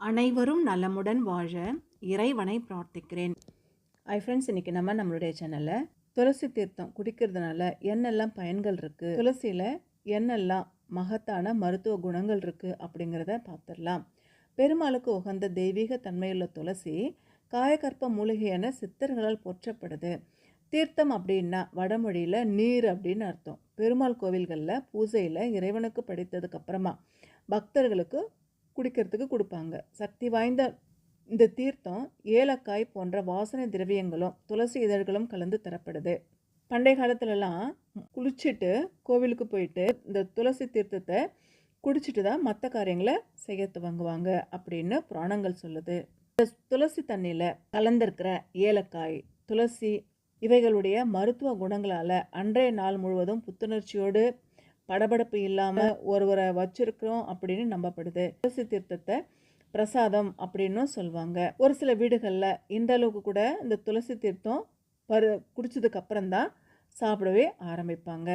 அனைவரும் நலமுடன் வாழ இறைவனை பிரார்த்திக்கிறேன். ஐ ஃப்ரெண்ட்ஸ் இன்றைக்கி நம்ம நம்மளுடைய சேனலில் துளசி தீர்த்தம் குடிக்கிறதுனால என்னெல்லாம் பயன்கள் இருக்குது துளசியில் என்னெல்லாம் மகத்தான மருத்துவ குணங்கள் இருக்குது அப்படிங்கிறத பார்த்துடலாம். பெருமாளுக்கு உகந்த தெய்வீக தன்மையுள்ள துளசி காயகற்ப மூலிகையான சித்தர்களால் போற்றப்படுது. தீர்த்தம் அப்படின்னா வடமொழியில் நீர் அப்படின்னு அர்த்தம். பெருமாள் கோவில்களில் பூஜையில் இறைவனுக்கு படித்ததுக்கப்புறமா பக்தர்களுக்கு குடிக்கிறதுக்கு கொடுப்பாங்க. சக்தி வாய்ந்த இந்த தீர்த்தம் ஏலக்காய் போன்ற வாசனை திரவியங்களும் துளசி இதழ்களும் கலந்து தரப்படுது. பண்டைய காலத்துலலாம் குளிச்சுட்டு கோவிலுக்கு போயிட்டு இந்த துளசி தீர்த்தத்தை குடிச்சிட்டு தான் மற்ற காரியங்களை செய்ய துவங்குவாங்க அப்படின்னு புராணங்கள் சொல்லுது. இந்த துளசி தண்ணியில் கலந்திருக்கிற ஏலக்காய் துளசி இவைகளுடைய மருத்துவ குணங்களால் அன்றைய நாள் முழுவதும் புத்துணர்ச்சியோடு படபடப்பு இல்லாமல் ஒருவரை வச்சிருக்கிறோம் அப்படின்னு நம்பப்படுது. துளசி தீர்த்தத்தை பிரசாதம் அப்படின்னும் சொல்லுவாங்க ஒரு சில வீடுகளில் இந்த அளவுக்கு கூட இந்த துளசி தீர்த்தம் பரு குடிச்சதுக்கு அப்புறம்தான் சாப்பிடவே ஆரம்பிப்பாங்க.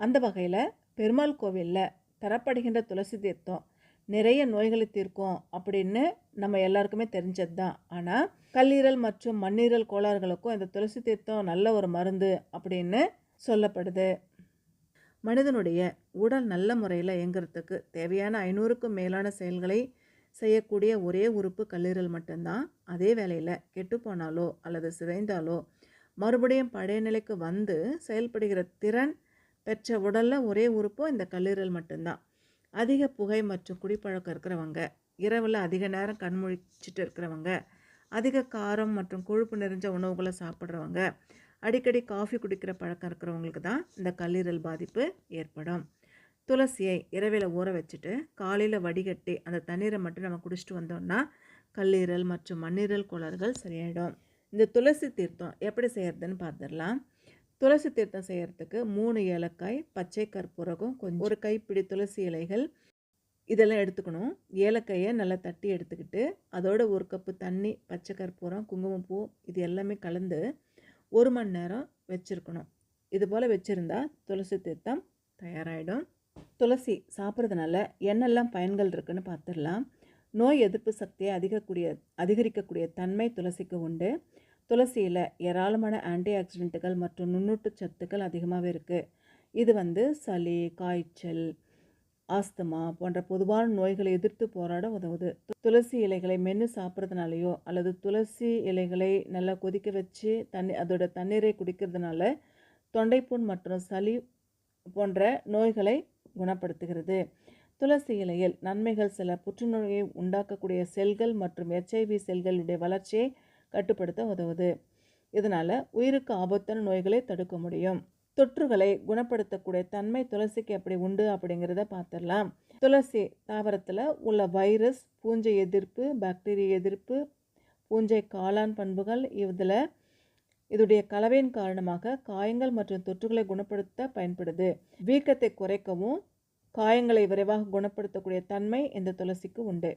அந்த வகையில் பெருமாள் கோவிலில் தரப்படுகின்ற துளசி தீர்த்தம் நிறைய நோய்களை தீர்க்கும் அப்படின்னு நம்ம எல்லாருக்குமே தெரிஞ்சது தான். ஆனால் கல்லீரல் மற்றும் மண்ணீரல் கோளாறுகளுக்கும் இந்த துளசி தீர்த்தம் நல்ல ஒரு மருந்து அப்படின்னு சொல்லப்படுது. மனிதனுடைய உடல் நல்ல முறையில் இயங்குறதுக்கு தேவையான ஐநூறுக்கும் மேலான செயல்களை செய்யக்கூடிய ஒரே உறுப்பு கல்லீரல் மட்டும்தான். அதே வேளையில் கெட்டுப்போனாலோ அல்லது சிதைந்தாலோ மறுபடியும் பழைய நிலைக்கு வந்து செயல்படுகிற திறன் பெற்ற உடலில் ஒரே உறுப்பும் இந்த கல்லீரல் மட்டும்தான். அதிக புகை மற்றும் குடிப்பழக்கம் இருக்கிறவங்க இரவில் அதிக நேரம் கண்முழிச்சிட்டு இருக்கிறவங்க அதிக காரம் மற்றும் கொழுப்பு நிறைஞ்ச உணவுகளை சாப்பிட்றவங்க அடிக்கடி காஃபி குடிக்கிற பழக்கம் இருக்கிறவங்களுக்கு தான் இந்த கல்லீரல் பாதிப்பு ஏற்படும். துளசியை இரவில் ஊற வச்சுட்டு காலையில் வடிகட்டி அந்த தண்ணீரை மட்டும் நம்ம குடிச்சிட்டு வந்தோம்னா கல்லீரல் மற்றும் மண்ணீரல் குளறுகள் சரியாயிடும். இந்த துளசி தீர்த்தம் எப்படி செய்கிறதுன்னு பார்த்துடலாம் துளசி தீர்த்தம் செய்கிறதுக்கு மூணு ஏலக்காய் பச்சை கற்பூரகம் கொஞ்சம் ஒரு கைப்பிடி துளசி இலைகள் இதெல்லாம் எடுத்துக்கணும். ஏலக்காயை நல்லா தட்டி எடுத்துக்கிட்டு அதோட ஒரு கப்பு தண்ணி பச்சை கற்பூரம் குங்குமப்பூ இது எல்லாமே கலந்து ஒரு மணி நேரம் வச்சுருக்கணும். இது போல் வச்சுருந்தா துளசி தீர்த்தம் தயாராகிடும் துளசி சாப்பிட்றதுனால என்னெல்லாம் பயன்கள் இருக்குன்னு பார்த்துடலாம். நோய் எதிர்ப்பு சக்தியை அதிகக்கூடிய அதிகரிக்கக்கூடிய தன்மை துளசிக்கு உண்டு. துளசியில் ஏராளமான ஆன்டி ஆக்சிடென்ட்டுகள் மற்றும் நுண்ணூட்டு சத்துக்கள் அதிகமாகவே இருக்குது இது வந்து சளி காய்ச்சல் ஆஸ்துமா போன்ற பொதுவான நோய்களை எதிர்த்து போராட உதவுது. துளசி இலைகளை மென்று சாப்பிட்றதுனாலையோ அல்லது துளசி இலைகளை நல்லா கொதிக்க வச்சு தண்ணி அதோட தண்ணீரை குடிக்கிறதுனால தொண்டைப்புண் மற்றும் சளி போன்ற நோய்களை குணப்படுத்துகிறது. துளசி இலையில் நன்மைகள் சில புற்றுநோயை உண்டாக்கக்கூடிய செல்கள் மற்றும் எச்ஐவி செல்களுடைய வளர்ச்சியை கட்டுப்படுத்த உதவுது. இதனால் உயிருக்கு ஆபத்தான நோய்களை தடுக்க முடியும். தொற்றுகளை குணப்படுத்தக்கூடிய தன்மை துளசிக்கு எப்படி உண்டு அப்படிங்கிறத பார்த்துடலாம். துளசி தாவரத்தில் உள்ள வைரஸ் பூஞ்சை எதிர்ப்பு பாக்டீரியா எதிர்ப்பு பூஞ்சை காளான் பண்புகள் இதில் இதுடைய கலவையின் காரணமாக காயங்கள் மற்றும் தொற்றுகளை குணப்படுத்த பயன்படுது. வீக்கத்தை குறைக்கவும் காயங்களை விரைவாக குணப்படுத்தக்கூடிய தன்மை இந்த துளசிக்கு உண்டு.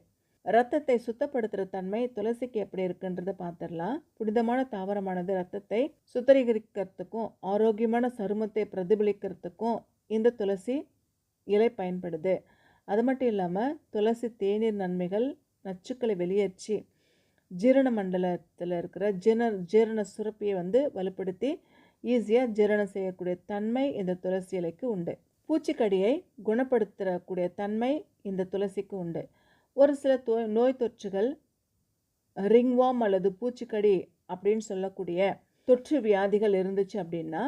ரத்தத்தை சுத்தப்படுத்துகிற தன்மை துளசிக்கு எப்படி இருக்குன்றதை பார்த்துடலாம் புனிதமான தாவரமானது ரத்தத்தை சுத்தரிகரிக்கிறதுக்கும் ஆரோக்கியமான சருமத்தை பிரதிபலிக்கிறதுக்கும் இந்த துளசி இலை பயன்படுது. அது மட்டும் இல்லாமல் துளசி தேநீர் நன்மைகள் நச்சுக்களை வெளியேற்றி ஜீரண மண்டலத்தில் இருக்கிற ஜீரண ஜீரண சுரப்பியை வந்து வலுப்படுத்தி ஈஸியாக ஜீரணம் செய்யக்கூடிய தன்மை இந்த துளசி இலைக்கு உண்டு. பூச்சிக்கடியை குணப்படுத்தக்கூடிய தன்மை இந்த துளசிக்கு உண்டு. ஒரு சில தோ நோய் தொற்றுகள் ரிங்வாம் அல்லது பூச்சிக்கடி அப்படின்னு சொல்லக்கூடிய தொற்று வியாதிகள் இருந்துச்சு அப்படின்னா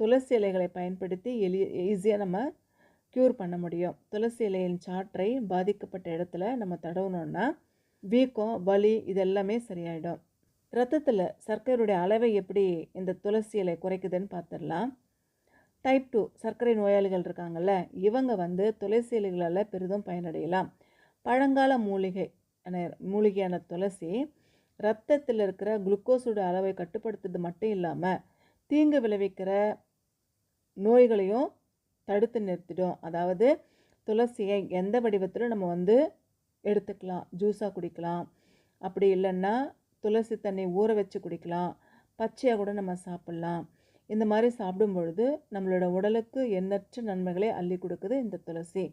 துளசி இலைகளை பயன்படுத்தி எளி ஈஸியாக நம்ம க்யூர் பண்ண முடியும். துளசி இலையின் சாற்றை பாதிக்கப்பட்ட இடத்துல நம்ம தடவுனோன்னா வீக்கம் வலி இதெல்லாமே சரியாயிடும். ரத்தத்தில் சர்க்கரையுடைய அளவை எப்படி இந்த துளசி இலை குறைக்குதுன்னு பார்த்துடலாம் டைப் டூ சர்க்கரை நோயாளிகள் இருக்காங்கல்ல இவங்க வந்து துளசி இலைகளால் பெரிதும் பயனடையலாம். பழங்கால மூலிகை மூலிகையான துளசி ரத்தத்தில் இருக்கிற குளுக்கோஸோட அளவை கட்டுப்படுத்துறது மட்டும் இல்லாமல் தீங்கு விளைவிக்கிற நோய்களையும் தடுத்து நிறுத்திடும். அதாவது துளசியை எந்த வடிவத்திலும் நம்ம வந்து எடுத்துக்கலாம் ஜூஸாக குடிக்கலாம். அப்படி இல்லைன்னா துளசி தண்ணி ஊற வச்சு குடிக்கலாம் பச்சையாக கூட நம்ம சாப்பிட்லாம். இந்த மாதிரி சாப்பிடும் பொழுது நம்மளோட உடலுக்கு எண்ணற்ற நன்மைகளை அள்ளி கொடுக்குது இந்த துளசி.